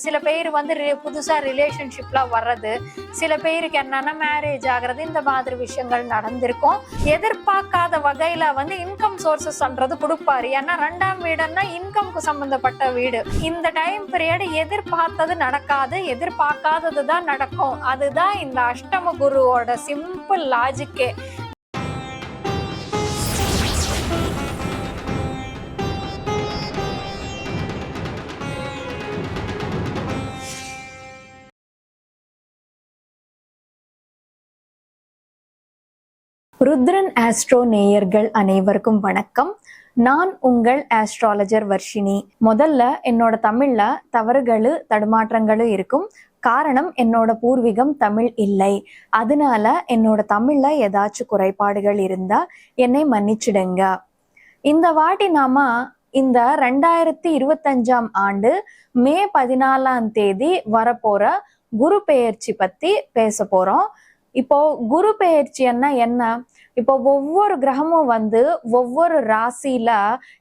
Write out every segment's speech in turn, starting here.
சில பேர் வந்து புதுசா ரிலேஷன்ஷிப்ல வர்றது சில பேருக்கு என்னன்னா மேரேஜ் ஆகுறது இந்த மாதிரி விஷயங்கள் நடந்திருக்கும். எதிர்பார்க்காத வகையில வந்து இன்கம் சோர்சஸ்ன்றது கொடுப்பாரு. ஏன்னா ரெண்டாம் வீடுன்னா இன்கம்க்கு சம்பந்தப்பட்ட வீடு. இந்த டைம் பீரியட் எதிர்பார்த்தது நடக்காது எதிர்பார்க்காதது தான் நடக்கும். அதுதான் இந்த அஷ்டம குருவோட சிம்பிள் லாஜிக்கே ருத்ரன் ஆஸ்ட்ரோ நேயர்கள் அனைவருக்கும் வணக்கம். நான் உங்கள் ஆஸ்ட்ராலஜர் வர்ஷினி. முதல்ல என்னோட தமிழ்ல தவறுகள் தடுமாற்றங்களும் இருக்கும். காரணம் என்னோட பூர்வீகம் தமிழ் இல்லை. அதனால என்னோட தமிழ்ல ஏதாச்சும் குறைபாடுகள் இருந்தா என்னை மன்னிச்சிடுங்க. இந்த வாட்டி நாம இந்த ரெண்டாயிரத்தி இருபத்தஞ்சாம் ஆண்டு மே பதினாலாம் தேதி வரப்போற குரு பெயர்ச்சி பத்தி பேச போறோம். இப்போ குரு பெயர்ச்சின்னா என்ன? இப்போ ஒவ்வொரு கிரகமும் வந்து ஒவ்வொரு ராசியில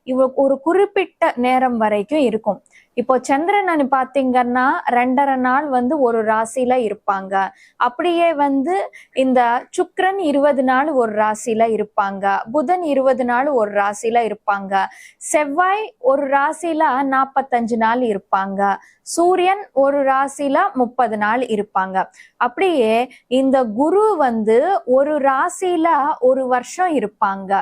இவ ஒரு குறிப்பிட்ட நேரம் வரைக்கும் இருக்கும். இப்போ சந்திரன் பாத்தீங்கன்னா ரெண்டரை நாள் வந்து ஒரு ராசியில இருப்பாங்க. அப்படியே வந்து இந்த சுக்ரன் இருபது நாள் ஒரு ராசியில இருப்பாங்க. புதன் இருபது நாள் ஒரு ராசியில இருப்பாங்க. செவ்வாய் ஒரு ராசியில நாற்பத்தஞ்சு நாள் இருப்பாங்க. சூரியன் ஒரு ராசியில முப்பது நாள் இருப்பாங்க. அப்படியே இந்த குரு வந்து ஒரு ராசியில ஒரு வருஷம் இருப்பாங்க.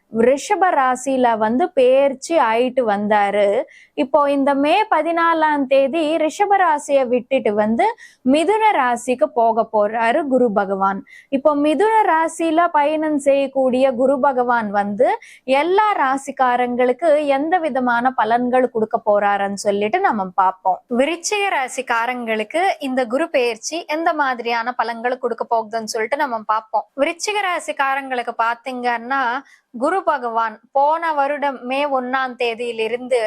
ரிஷப ராசியில வந்து பெயர்ச்சி ஆயிட்டு வந்தாரு. இப்போ இந்த மே பதினாலாம் தேதி ரிஷப ராசியை விட்டுட்டு வந்து மிதுன ராசிக்கு போக போறாரு குரு பகவான். இப்போ மிதுன ராசியில பயணம் செய்யக்கூடிய குரு பகவான் வந்து எல்லா ராசிக்காரங்களுக்கு எந்த விதமான பலன்கள் கொடுக்க போறாருன்னு சொல்லிட்டு நம்ம பார்ப்போம். விருச்சிக ராசிக்காரங்களுக்கு இந்த குரு பெயர்ச்சி எந்த மாதிரியான பலன்கள் கொடுக்க போகுதுன்னு சொல்லிட்டு நம்ம பார்ப்போம். விருச்சிக ராசிக்காரங்களுக்கு பாத்தீங்கன்னா குரு பகவான் போன வருடம் மே ஒன்னாம் தேதியிலிருந்து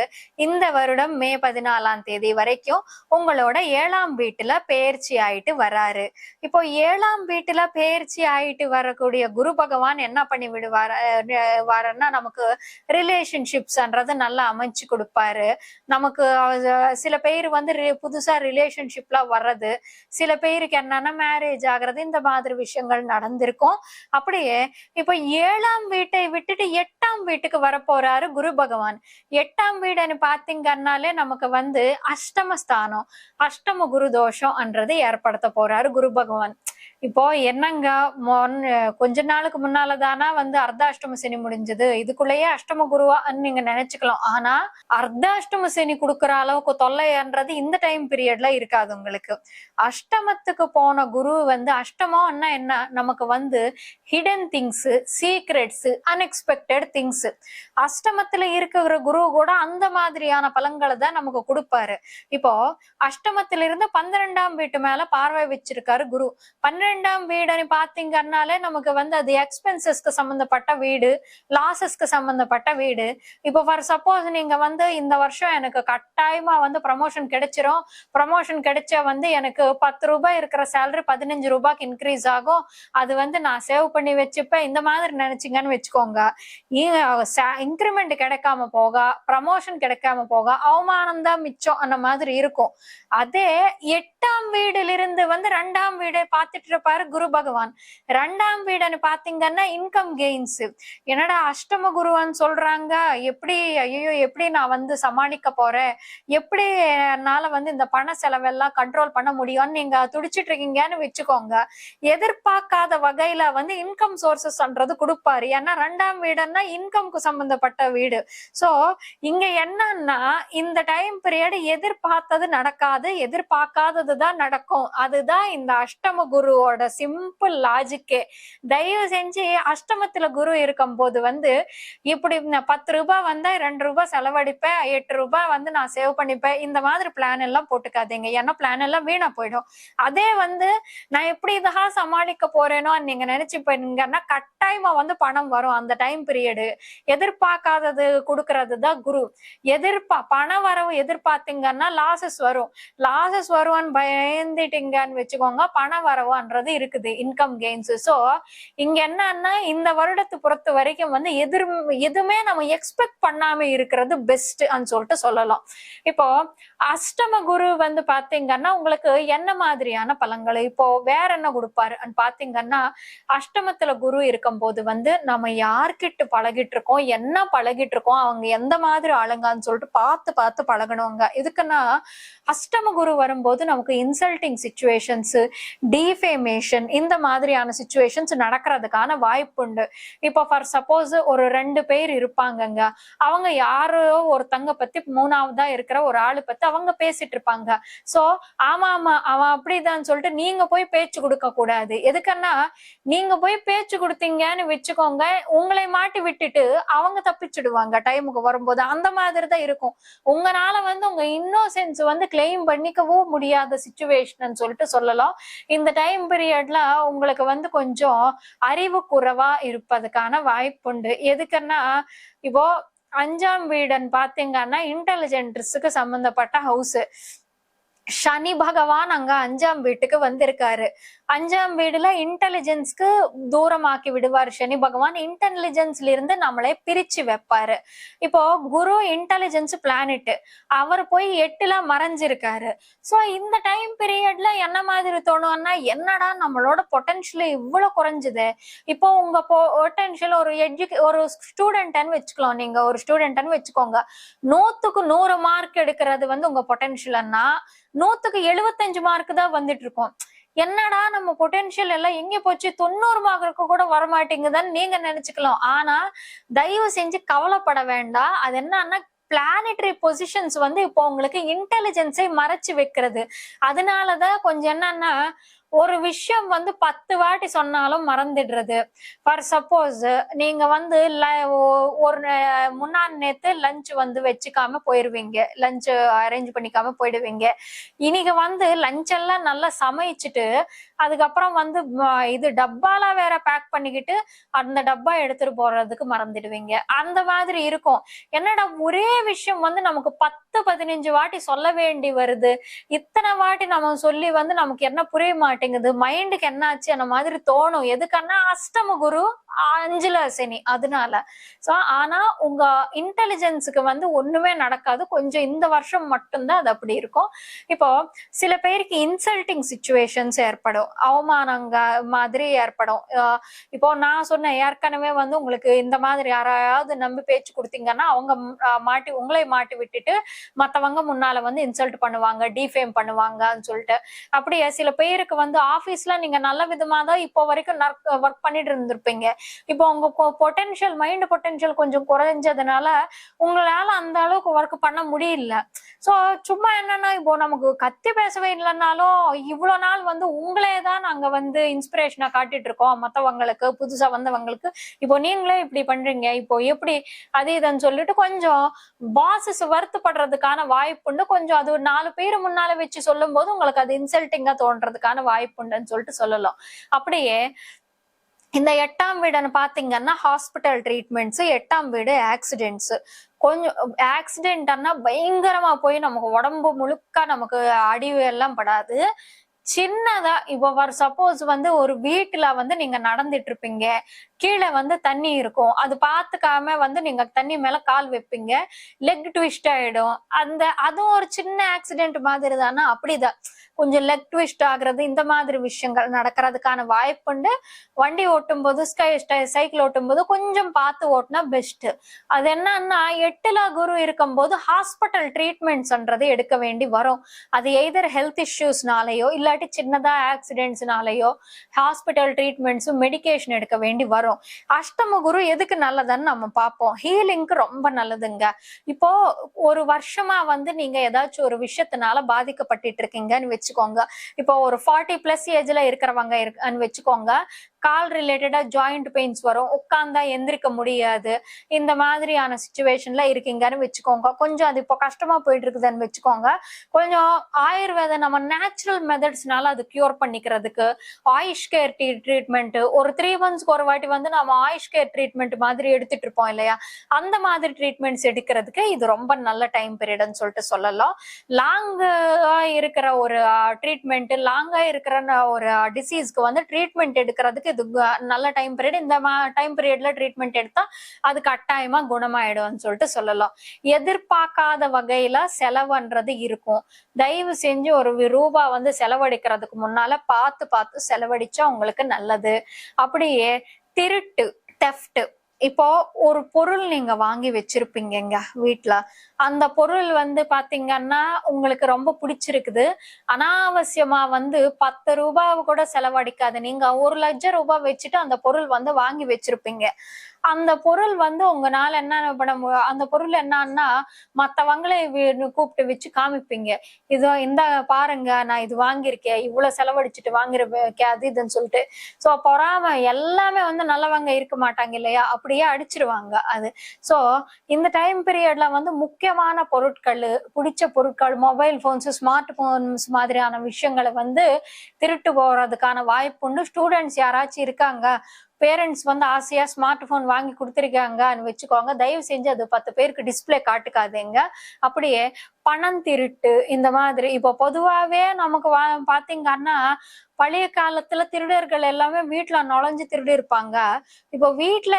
இந்த வருடம் மே பதினாலாம் தேதி வரைக்கும் உங்களோட ஏழாம் வீட்டுல பயிற்சி ஆயிட்டு வராரு. இப்போ ஏழாம் வீட்டுல பயிற்சி ஆயிட்டு வரக்கூடிய குரு பகவான் என்ன பண்ணி விடுவார் வாரன்னா நமக்கு ரிலேஷன்ஷிப்ஸ்ன்றது நல்லா அமைச்சு கொடுப்பாரு. நமக்கு சில பேர் வந்து புதுசா ரிலேஷன்ஷிப்ல வர்றது சில பேருக்கு என்னன்னா மேரேஜ் ஆகுறது இந்த மாதிரி விஷயங்கள் நடந்திருக்கும். அப்படியே இப்போ ஏழாம் வீட்டை விட்டுட்டு எட்டாம் வீட்டுக்கு வரப்போறாரு குரு பகவான். எட்டாம் வீடுன்னு பாத்தீங்கன்னாலே நமக்கு வந்து அஷ்டம ஸ்தானம் அஷ்டம குரு தோஷம்ன்றது ஏற்படுத்த போறாரு குரு பகவான். இப்போ என்னங்க மொன் கொஞ்ச நாளுக்கு முன்னால தானா வந்து அர்த்தாஷ்டம சனி முடிஞ்சது. இதுக்குள்ளேயே அஷ்டம குருவான்னு நீங்க நினைச்சுக்கலாம். ஆனா அர்த்தாஷ்டம சனி கொடுக்குற அளவுக்கு தொல்லைன்றது இந்த டைம் பீரியட்ல இருக்காது உங்களுக்கு. அஷ்டமத்துக்கு போன குரு வந்து அஷ்டமம்னா என்ன? நமக்கு வந்து hidden things secrets unexpected things அஷ்டமத்துல இருக்கிற குரு கூட அந்த மாதிரியான பலன்களை தான் நமக்கு கொடுப்பாரு. இப்போ அஷ்டமத்துல இருந்து பன்னிரெண்டாம் வீட்டு மேல பார்வை வச்சிருக்காரு குரு. பன்னிரெண்டாம் வீடுன்னு பாத்தீங்கன்னாலே நமக்கு வந்து அது எக்ஸ்பென்சஸ்க்கு சம்பந்தப்பட்ட வீடு லாசஸ்க்கு சம்பந்தப்பட்ட வீடு. இப்போ ஃபார் சப்போஸ் நீங்க வந்து இந்த வருஷம் எனக்கு கட்டாயமா வந்து ப்ரமோஷன் கிடைச்சிரும். ப்ரமோஷன் கிடைச்ச வந்து எனக்கு பத்து ரூபாய் இருக்கிற சேலரி பதினஞ்சு ரூபாய்க்கு இன்க்ரீஸ் ஆகும். அது வந்து நான் சேவ் பண்ணி வச்சுப்பேன். இந்த மாதிரி நினைச்சிங்கன்னு வச்சுக்கோங்க. இன்க்ரிமெண்ட் கிடைக்காம போக ப்ரமோஷன் கிடைக்காம போக அவமானம் தான் மிச்சம். அந்த மாதிரி இருக்கும். அதே எட்டாம் வீடுல இருந்து வந்து ரெண்டாம் வீடு பார்த்துட்டு இருப்பாரு குரு பகவான். ரெண்டாம் வீடுன்னு பாத்தீங்கன்னா இன்கம் கெயின்ஸ் என்னடா அஷ்டம குருவான்னு சொல்றாங்க. எப்படி ஐயோ எப்படி நான் வந்து சமாளிக்க போறேன்? எப்படி என்னால வந்து இந்த பண செலவெல்லாம் கண்ட்ரோல் பண்ண முடியும்னு நீங்க துடிச்சிட்டு இருக்கீங்கன்னு வச்சுக்கோங்க. எதிர்பார்க்காத வகையில வந்து இன்கம் சோர்சஸ்ன்றது கொடுப்பாரு. ஏன்னா ரெண்டாம் வீடுன்னா இன்கம்க்கு சம்பந்தப்பட்ட வீடு. சோ இங்க என்னன்னா இந்த டைம் பீரியட் எதிர்பார்த்தது நடக்காது எதிர்பார்க்காதது தான் நடக்கும். அதுதான் இந்த அஷ்டம குரு குருவோட சிம்பிள் லாஜிக்கே தயவு செஞ்சு அஷ்டமத்துல குரு இருக்கும்போது வந்து இப்படி நான் பத்து ரூபாய் வந்தா ரெண்டு ரூபாய் செலவழிப்பேன் எட்டு ரூபாய் வந்து நான் சேவ் பண்ணிப்பேன் இந்த மாதிரி பிளான் எல்லாம் போட்டுக்காதீங்க. ஏன்னா பிளான் எல்லாம் வீணா போயிடும். அதே வந்து நான் எப்படி இதா சமாளிக்க போறேனோ நீங்க நினைச்சு போயிருங்கன்னா கட்டாயமா வந்து பணம் வரும் அந்த டைம் பீரியடு எதிர்பார்க்காதது கொடுக்கறது தான் குரு. எதிர்பா பண வரவு எதிர்பார்த்தீங்கன்னா லாசஸ் வரும். லாசஸ் வருவான்னு பயந்துட்டீங்கன்னு வச்சுக்கோங்க பண வரவுன்றது இருக்குது இன்கம் கெயின்ஸ் ஸோ இங்க என்னன்னா இந்த வருடத்தை பொறுத்த வரைக்கும் வந்து எதிர் எதுவுமே நம்ம எக்ஸ்பெக்ட் பண்ணாம இருக்கிறது பெஸ்ட் சொல்லிட்டு சொல்லலாம். இப்போ அஷ்டம குரு வந்து பாத்தீங்கன்னா உங்களுக்கு என்ன மாதிரியான பலன்கள் இப்போ வேற என்ன கொடுப்பாரு? பாத்தீங்கன்னா அஷ்டமத்துல குரு இருக்கும்போது வந்து நம்ம யார்கிட்ட பழகிட்டு இருக்கோம் என்ன பழகிட்டு இருக்கோம் அவங்க எந்த மாதிரி ஆளுங்கன்னு சொல்லிட்டு பார்த்து பார்த்து பழகணுங்க. இதுக்குன்னா அஷ்டம குரு வரும்போது நமக்கு இன்சல்ட்டிங் சுச்சுவேஷன்ஸ் டிஃபேமேஷன் இந்த மாதிரியான சுச்சுவேஷன்ஸ் நடக்கிறதுக்கான வாய்ப்பு உண்டு. இப்போ ஃபார் சப்போஸ் ஒரு ரெண்டு பேர் இருப்பாங்கங்க. அவங்க யாரோ ஒருத்தங்க பத்தி மூணாவதா இருக்கிற ஒரு ஆளு பத்தி அவங்க பேசிட்டு இருப்பாங்க. சோ ஆமா ஆமா அவன் அப்படிதான் சொல்லிட்டு நீங்க போய் பேச்சு கொடுக்க கூடாது. எதுக்குன்னா நீங்க போய் பேச்சு கொடுத்தீங்கன்னு வச்சுக்கோங்க உங்களை மாட்டி விட்டுட்டு அவங்க தப்பிச்சிடுவாங்க டைமுக்கு வரும்போது. அந்த மாதிரி தான் இருக்கும். உங்களால வந்து உங்க இன்னோசென்ஸ் வந்து கிளைம் பண்ணிக்கவும் முடியாத சுச்சுவேஷன் சொல்லிட்டு சொல்லலாம். இந்த டைம் பீரியட்ல உங்களுக்கு வந்து கொஞ்சம் அறிவு குறைவா இருப்பதுக்கான வாய்ப்புண்டு. எதுக்குன்னா இப்போ அஞ்சாம் வீடன் பாத்தீங்கன்னா இன்டெலிஜென்ட்ஸுக்கு சம்பந்தப்பட்ட ஹவுஸ் சனி பகவான் அங்க அஞ்சாம் வீட்டுக்கு வந்திருக்காரு. அஞ்சாம் வீடுல இன்டெலிஜென்ஸ்க்கு தூரமாக்கி விடுவார் சனி பகவான். இன்டெலிஜென்ஸ்ல இருந்து நம்மளை பிரிச்சு வைப்பாரு. இப்போ குரு இன்டெலிஜென்ஸ் பிளானட் அவர் போய் எட்டுல மறைஞ்சிருக்காரு. சோ இந்த டைம் பீரியட்ல என்ன மாதிரி தோணும்னா என்னடா நம்மளோட பொட்டன்ஷியல் இவ்வளவு குறைஞ்சுது. இப்போ உங்க பொட்டன்ஷியல் ஒரு எஜுகே ஒரு ஸ்டூடெண்ட்னு வச்சுக்கலாம். நீங்க ஒரு ஸ்டூடெண்ட்னு வச்சுக்கோங்க. நூத்துக்கு நூறு மார்க் எடுக்கிறது வந்து உங்க பொட்டன்ஷியல்னா நூத்துக்கு எழுபத்தஞ்சு மார்க் தான் வந்துட்டு இருக்கும். என்னடா நம்ம பொட்டென்ஷியல் எல்லாம் எங்க போச்சு? தொண்ணூறு மார்க்கு கூட வரமாட்டேங்குதுன்னு நீங்க நினைச்சுக்கலாம். ஆனா தயவு செஞ்சு கவலைப்பட வேண்டாம். அது என்னன்னா பிளானட்டரி பொசிஷன்ஸ் வந்து இப்போ உங்களுக்கு இன்டெலிஜென்ஸை மறைச்சு வைக்கிறது. அதனாலதான் கொஞ்சம் என்னன்னா ஒரு விஷயம் வந்து பத்து வாட்டி சொன்னாலும் மறந்துடுறது. ஃபார் சப்போஸ் நீங்க வந்து ஒரு முன்னாள் நேத்து லஞ்ச் வந்து வச்சுக்காம போயிருவீங்க. லஞ்ச் அரேஞ்ச் பண்ணிக்காம போயிடுவீங்க. இன்னைக்கு வந்து லஞ்ச் எல்லாம் நல்லா சமைச்சிட்டு அதுக்கப்புறம் வந்து இது டப்பால வேற பேக் பண்ணிக்கிட்டு அந்த டப்பா எடுத்துட்டு போறதுக்கு மறந்துடுவீங்க. அந்த மாதிரி இருக்கும். என்னடா ஒரே விஷயம் வந்து நமக்கு பத்து பத்து பதினஞ்சு வாட்டி சொல்ல வேண்டி வருது. இத்தனை வாட்டி நம்ம சொல்லி வந்து நமக்கு என்ன புரிய மாட்டேங்குது? மைண்டுக்கு என்னாச்சு அந்த மாதிரி தோணும். எதுக்கன்னா அஷ்டம குரு அஞ்சுல சனி. அதனால. சோ ஆனா உங்க இன்டெலிஜென்ஸுக்கு வந்து ஒண்ணுமே நடக்காது. கொஞ்சம் இந்த வருஷம் மட்டும்தான் அது அப்படி இருக்கும். இப்போ சில பேருக்கு இன்சல்ட்டிங் சுச்சுவேஷன்ஸ் ஏற்படும். அவமானங்க மாதிரி ஏற்படும். இப்போ நான் சொன்னேன் ஏற்கனவே வந்து உங்களுக்கு இந்த மாதிரி யாராவது நம்பி பேச்சு கொடுத்தீங்கன்னா அவங்க மாட்டி உங்களை மாட்டி விட்டுட்டு மத்தவங்க முன்னால வந்து இன்சல்ட் பண்ணுவாங்க டிஃபேம் பண்ணுவாங்கன்னு சொல்லிட்டு. அப்படியே சில பேருக்கு வந்து ஆபீஸ்ல நீங்க நல்ல விதமா தான் இப்போ வரைக்கும் ஒர்க் பண்ணிட்டு இருந்திருப்பீங்க. இப்போ உங்க பொட்டென்ஷியல் மைண்ட் பொட்டென்ஷியல் கொஞ்சம் குறைஞ்சதுனால உங்களால அந்த அளவுக்கு ஒர்க் பண்ண முடியல. சோ சும்மா என்னன்னா இப்போ நமக்கு கத்தி பேசவே இல்லைன்னாலும் இவ்வளவு நாள் வந்து உங்களே தான் நாங்க வந்து இன்ஸ்பிரேஷனா காட்டிட்டு இருக்கோம். மத்தவங்களுக்கு புதுசா வந்தவங்களுக்கு. இப்போ நீங்களே இப்படி பண்றீங்க. இப்போ எப்படி அது இதுன்னு சொல்லிட்டு கொஞ்சம் பாசஸ் வருத்தப்படுறது வருத்தப்படுறதுக்கான வாய்ப்புண்டு கொஞ்சம் அது ஒரு நாலு பேர் முன்னால வச்சு சொல்லும் போது உங்களுக்கு அது இன்சல்ட்டிங்கா தோன்றதுக்கான வாய்ப்புண்டுன்னு சொல்லிட்டு சொல்லலாம். அப்படியே இந்த எட்டாம் வீடுன்னு பாத்தீங்கன்னா ஹாஸ்பிட்டல் ட்ரீட்மெண்ட்ஸ் எட்டாம் வீடு ஆக்சிடென்ட்ஸ் கொஞ்சம் ஆக்சிடென்ட்னா பயங்கரமா போய் நமக்கு உடம்பு முழுக்க நமக்கு அடிவு எல்லாம் படாது. சின்னதா இப்போ சப்போஸ் வந்து ஒரு வீட்டுல வந்து நீங்க நடந்துட்டு இருப்பீங்க. கீழே வந்து தண்ணி இருக்கும். அது பார்த்துக்காம வந்து நீங்க தண்ணி மேல கால் வைப்பீங்க. லெக் ட்விஸ்ட் ஆயிடும். அந்த அதுவும் ஒரு சின்ன ஆக்சிடென்ட் மாதிரி தானே? அப்படிதான். கொஞ்சம் லெக் ட்விஸ்ட் ஆகுறது இந்த மாதிரி விஷயங்கள் நடக்கிறதுக்கான வாய்ப்புண்டு வண்டி ஓட்டும் போது சைக்கிள் ஓட்டும் போது கொஞ்சம் பார்த்து ஓட்டினா பெஸ்ட் அது என்னன்னா எட்டுல குரு இருக்கும் போது ஹாஸ்பிட்டல் ட்ரீட்மெண்ட்ஸ்ன்றது எடுக்க வேண்டி வரும். அது எய்தர் ஹெல்த் இஷ்யூஸ்னாலயோ இல்லாட்டி சின்னதா ஆக்சிடென்ட்ஸ்னாலயோ ஹாஸ்பிட்டல் ட்ரீட்மெண்ட்ஸும் மெடிகேஷன் எடுக்க வேண்டி வரும். வரும். அஷ்டம குரு எதுக்கு நல்லதுன்னு நம்ம பார்ப்போம். ஹீலிங்க்கு ரொம்ப நல்லதுங்க. இப்போ ஒரு வருஷமா வந்து நீங்க ஏதாச்சும் ஒரு விஷயத்தினால பாதிக்கப்பட்டுட்டு இருக்கீங்கன்னு வச்சுக்கோங்க. இப்போ ஒரு ஃபார்ட்டி பிளஸ் ஏஜ்ல இருக்கிறவங்க இருக்குன்னு வச்சுக்கோங்க. கால் ரிலேட்டடா ஜாயிண்ட் பெயின்ஸ் வரும். உட்கார்ந்தா எந்திரிக்க முடியாது. இந்த மாதிரியான சுச்சுவேஷன்ல இருக்கீங்கன்னு வச்சுக்கோங்க. கொஞ்சம் அது இப்போ கஷ்டமா போயிட்டு இருக்குதுன்னு வச்சுக்கோங்க. கொஞ்சம் ஆயுர்வேத நம்ம நேச்சுரல் மெத்தட்ஸ்னால அது கியூர் பண்ணிக்கிறதுக்கு ஆயுஷ் கேர் ட்ரீட்மெண்ட் ஒரு த்ரீ மந்த்ஸ்க்கு ஒரு வாட்டி வந்து நம்ம ஆயுஷ் கேர் ட்ரீட்மெண்ட் மாதிரி எடுத்துட்டு இருப்போம் இல்லையா? அந்த மாதிரி ட்ரீட்மெண்ட்ஸ் எடுக்கிறதுக்கு இது ரொம்ப நல்ல டைம் பீரியட்னு சொல்லிட்டு சொல்லலாம். லாங்கா இருக்கிற ஒரு ட்ரீட்மெண்ட் லாங்கா இருக்கிற ஒரு டிசீஸ்க்கு வந்து ட்ரீட்மெண்ட் எடுக்கிறதுக்கு இது நல்ல டைம் பீரியட் இந்த டைம் பீரியட்ல ட்ரீட்மெண்ட் எடுத்தா அது கட்டாயமா குணமாயிடும்னு சொல்லிட்டு சொல்லலாம். எதிர்பார்க்காத வகையில செலவுன்றது இருக்கும். தயவு செஞ்சு ஒரு ரூபா வந்து செலவழிக்கிறதுக்கு முன்னால பார்த்து பார்த்து செலவழிச்சா உங்களுக்கு நல்லது. அப்படியே திருட்டு தெஃப்ட் இப்போ ஒரு பொருள் நீங்க வாங்கி வச்சிருப்பீங்கங்க வீட்டுல அந்த பொருள் வந்து பாத்தீங்கன்னா உங்களுக்கு ரொம்ப பிடிச்சிருக்குது. அனாவசியமா வந்து பத்து ரூபாய் கூட செலவழிக்காது. நீங்க ஒரு லட்சம் ரூபாய் வச்சுட்டு அந்த பொருள் வந்து வாங்கி வச்சிருப்பீங்க. அந்த பொருள் வந்து உங்களால என்ன பண்ண அந்த பொருள் என்னன்னா மத்தவங்களை கூப்பிட்டு வச்சு காமிப்பீங்க. இதோ இந்த பாருங்க நான் இது வாங்கியிருக்கேன் இவ்வளவு செலவழிச்சிட்டு வாங்கிருக்கேன் அது இதுன்னு சொல்லிட்டு. சோ பொறாம எல்லாமே வந்து நல்லவங்க இருக்க மாட்டாங்க இல்லையா? அப்படியே அடிச்சிருவாங்க அது. சோ இந்த டைம் பீரியட்ல வந்து முக்கியமான பொருட்கள் பிடிச்ச பொருட்கள் மொபைல் போன்ஸ் ஸ்மார்ட் போன்ஸ் மாதிரியான விஷயங்களை வந்து திருட்டு போறதுக்கான வாய்ப்பு உண்டு ஸ்டூடெண்ட்ஸ் யாராச்சும் இருக்காங்க? பேரண்ட்ஸ் வந்து ஆசையா ஸ்மார்ட் போன் வாங்கி கொடுத்துருக்காங்கன்னு வச்சுக்கோங்க. தயவு செஞ்சு அது பத்து பேருக்கு டிஸ்பிளே காட்டுக்காதீங்க. அப்படியே பணம் திருட்டு இந்த மாதிரி. இப்போ பொதுவாவே நமக்கு வா பாத்தீங்கன்னா பழைய காலத்துல திருடர்கள் எல்லாமே வீட்டுல நுழைஞ்சு திருடி இருப்பாங்க இப்போ வீட்டுல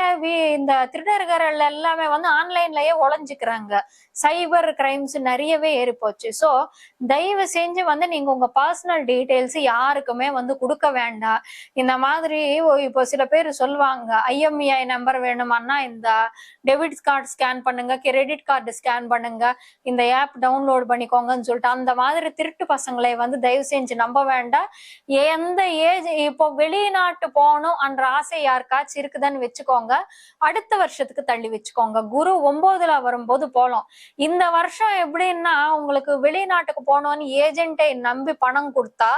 இந்த திருடர்கள் எல்லாமே வந்து ஆன்லைன்லயே ஒளிஞ்சுக்கிறாங்க. சைபர் கிரைம்ஸ் நிறையவே ஏறி போச்சு ஸோ தயவு செஞ்சு வந்து நீங்க உங்க பர்சனல் டீட்டெயில்ஸ் யாருக்குமே வந்து கொடுக்க வேண்டாம். இந்த மாதிரி இப்போ சில பேர் சொல்லுவாங்க ஐஎம்இஐ நம்பர் வேணுமான்னா இந்த டெபிட் கார்டு ஸ்கேன் பண்ணுங்க கிரெடிட் கார்டு ஸ்கேன் பண்ணுங்க இந்த ஆப் டவுன்லோட் பண்ணிக்கோங்கன்னு சொல்லிட்டு அந்த மாதிரி திருட்டு பசங்களை வந்து தயவு செஞ்சு நம்ப வேண்டாம். எந்த ஏஜ் இப்போ வெளிநாட்டு போகணும் என்ற ஆசை யாருக்காச்சும் இருக்குதுன்னு வச்சுக்கோங்க. அடுத்த வருஷத்துக்கு தள்ளி வச்சுக்கோங்க. குரு ஒன்பதுல வரும்போது போலாம். இந்த வருஷம் எப்படின்னா உங்களுக்கு வெளிநாட்டுக்கு போகணும்னு ஏஜென்ட்டை நம்பி பணம் கொடுத்தா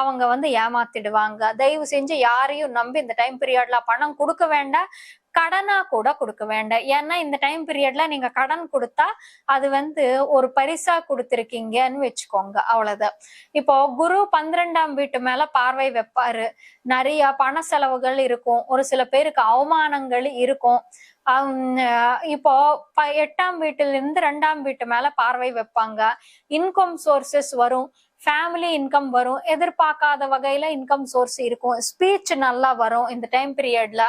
அவங்க வந்து ஏமாத்திடுவாங்க. தயவு செஞ்சு யாரையும் நம்பி இந்த டைம் பீரியட்ல பணம் கொடுக்க வேண்டாம். கடனா கூட கொடுக்க வேண்டாம். ஏன்னா இந்த டைம் பீரியட்ல நீங்க கடன் கொடுத்தா அது வந்து ஒரு பரிசா கொடுத்துருக்கீங்கன்னு வச்சுக்கோங்க அவ்வளவுதான். இப்போ குரு பன்னிரெண்டாம் வீட்டு மேல பார்வை வைப்பாரு. நிறைய பண செலவுகள் இருக்கும். ஒரு சில பேருக்கு அவமானங்கள் இருக்கும். அஹ் இப்போ எட்டாம் வீட்டுல இருந்து ரெண்டாம் வீட்டு மேல பார்வை வைப்பாங்க. இன்கம் சோர்சஸ் வரும். ஃபேமிலி இன்கம் வரும். எதிர்பார்க்காத வகையில இன்கம் சோர்ஸ் இருக்கும். ஸ்பீச் நல்லா வரும் இந்த டைம் பீரியட்ல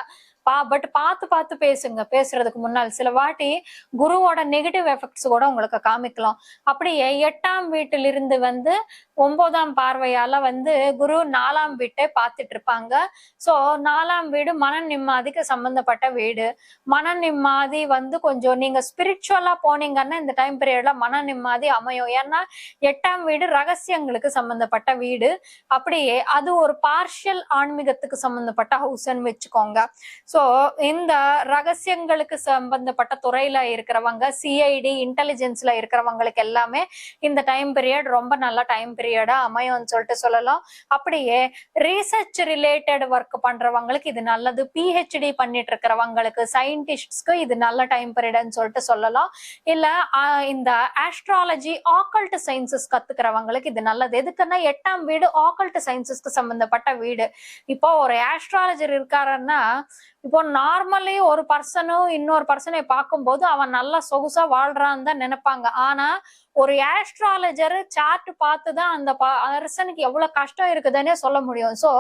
பா பட் பார்த்து பார்த்து பேசுங்க. பேசுறதுக்கு முன்னால் சில வாட்டி குருவோட நெகட்டிவ் எஃபெக்ட்ஸ் கூட உங்களுக்கு காமிக்கலாம். அப்படியே எட்டாம் வீட்டிலிருந்து வந்து ஒன்பதாம் பார்வையால வந்து குரு நாலாம் வீட்டை பார்த்துட்டு இருப்பாங்க சோ நாலாம் வீடு மன நிம்மதிக்கு சம்பந்தப்பட்ட வீடு. மன நிம்மதி வந்து கொஞ்சம் நீங்க ஸ்பிரிச்சுவலா போனீங்கன்னா இந்த டைம் பீரியட்ல மன நிம்மதி அமையும். ஏன்னா எட்டாம் வீடு ரகசியங்களுக்கு சம்பந்தப்பட்ட வீடு. அப்படியே அது ஒரு பார்ஷியல் ஆன்மீகத்துக்கு சம்பந்தப்பட்ட ஹவுஸ்ன்னு வச்சுக்கோங்க. சோ இந்த ரகசியங்களுக்கு சம்பந்தப்பட்ட துறையில இருக்கிறவங்க சிஐடி இன்டெலிஜென்ஸ்ல இருக்கிறவங்களுக்கு எல்லாமே இந்த டைம் பீரியட் ரொம்ப நல்ல டைம் பீரியட் அமையும்னு சொல்லிட்டு சொல்லலாம். அப்படியே ரீசர்ச் ரிலேட்டட் ஒர்க் பண்றவங்களுக்கு இது நல்லது. பிஹெச்டி பண்ணிட்டு இருக்கிறவங்களுக்கு சயின்டிஸ்ட்ஸ்க்கு இது நல்ல டைம் பீரியட்னு சொல்லிட்டு சொல்லலாம். இல்ல இந்த ஆஸ்ட்ராலஜி ஆக்கல்ட் சயின்சஸ் கத்துக்கிறவங்களுக்கு இது நல்லது. எதுக்குன்னா எட்டாம் வீடு ஆக்கல்ட் சயின்சஸ்க்கு சம்பந்தப்பட்ட வீடு. இப்போ ஒரு ஆஸ்ட்ராலஜர் இருக்காருன்னா இப்போ நார்மலி ஒரு பர்சனும் இன்னொரு பர்சனை பார்க்கும்போது அவன் நல்லா சொகுசா வாழ்றான்னு தான் நினைப்பாங்க. ஆனா ஒரு ஆஸ்ட்ராலஜர் சார்ட் பார்த்து தான் அந்த அரசனுக்கு எவ்வளவு கஷ்டம் இருக்குதுன்னே சொல்ல முடியும். ஸோ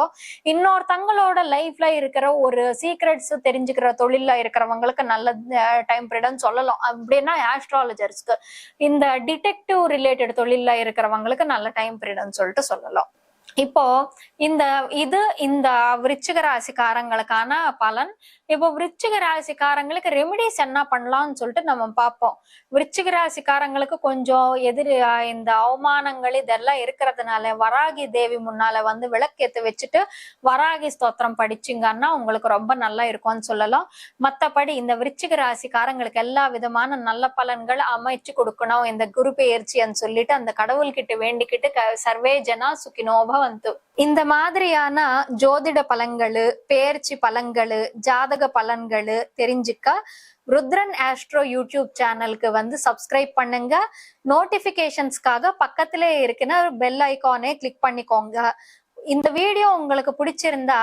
இன்னொருத்தங்களோட லைஃப்ல இருக்கிற ஒரு சீக்ரெட்ஸ் தெரிஞ்சுக்கிற தொழில இருக்கிறவங்களுக்கு நல்ல டைம் பீரியட்னு சொல்லலாம். அப்படின்னா ஆஸ்ட்ராலஜர்ஸ்க்கு இந்த டிடெக்டிவ் ரிலேட்டட் தொழில இருக்கிறவங்களுக்கு நல்ல டைம் பீரியட்னு சொல்லிட்டு சொல்லலாம். இப்போ இந்த இது இந்த விருச்சிக ராசிக்காரங்களுக்கான பலன் இப்போ விருச்சிக ராசிக்காரங்களுக்கு ரெமிடிஸ் என்ன பண்ணலாம்னு சொல்லிட்டு நம்ம பார்ப்போம். விருச்சிக ராசிக்காரங்களுக்கு கொஞ்சம் எதிர் இந்த அவமானங்கள் இதெல்லாம் இருக்கிறதுனால வராகி தேவி முன்னால வந்து விளக்கேத்து வச்சுட்டு வராகி ஸ்தோத்திரம் படிச்சிங்கன்னா உங்களுக்கு ரொம்ப நல்லா இருக்கும்னு சொல்லலாம். மத்தபடி இந்த விருச்சிக ராசிக்காரங்களுக்கு எல்லா விதமான நல்ல பலன்கள் அமைச்சு கொடுக்கணும். இந்த குரு பெயர்ச்சின்னு சொல்லிட்டு அந்த கடவுள்கிட்ட வேண்டிக்கிட்டு க- சர்வே ஜனா சுகினோப வந்து இந்த மாதிரியான ஜோதிட பலங்கள் பெயர்ச்சி ஜாத ஜாதக பலன்களு தெரிஞ்சுக்க. ருத்ரன் ஆஸ்ட்ரோ யூடியூப் சேனலுக்கு வந்து சப்ஸ்கிரைப் பண்ணுங்க. நோட்டிபிகேஷன்ஸ்க்காக பக்கத்திலே இருக்கிற பெல் ஐக்கானே கிளிக் பண்ணிக்கோங்க. இந்த வீடியோ உங்களுக்கு பிடிச்சிருந்தா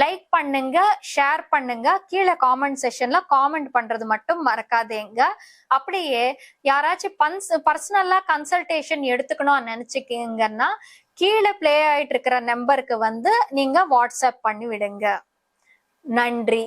லைக் பண்ணுங்க ஷேர் பண்ணுங்க கீழே காமெண்ட் செஷன்ல காமெண்ட் பண்றது மட்டும் மறக்காதேங்க. அப்படியே யாராச்சும் பன்ஸ் பர்சனலா கன்சல்டேஷன் எடுத்துக்கணும்னு நினைச்சுக்கீங்கன்னா கீழே ப்ளே ஆயிட்டு இருக்கிற நம்பருக்கு வந்து நீங்க வாட்ஸ்அப் பண்ணி விடுங்க. நன்றி.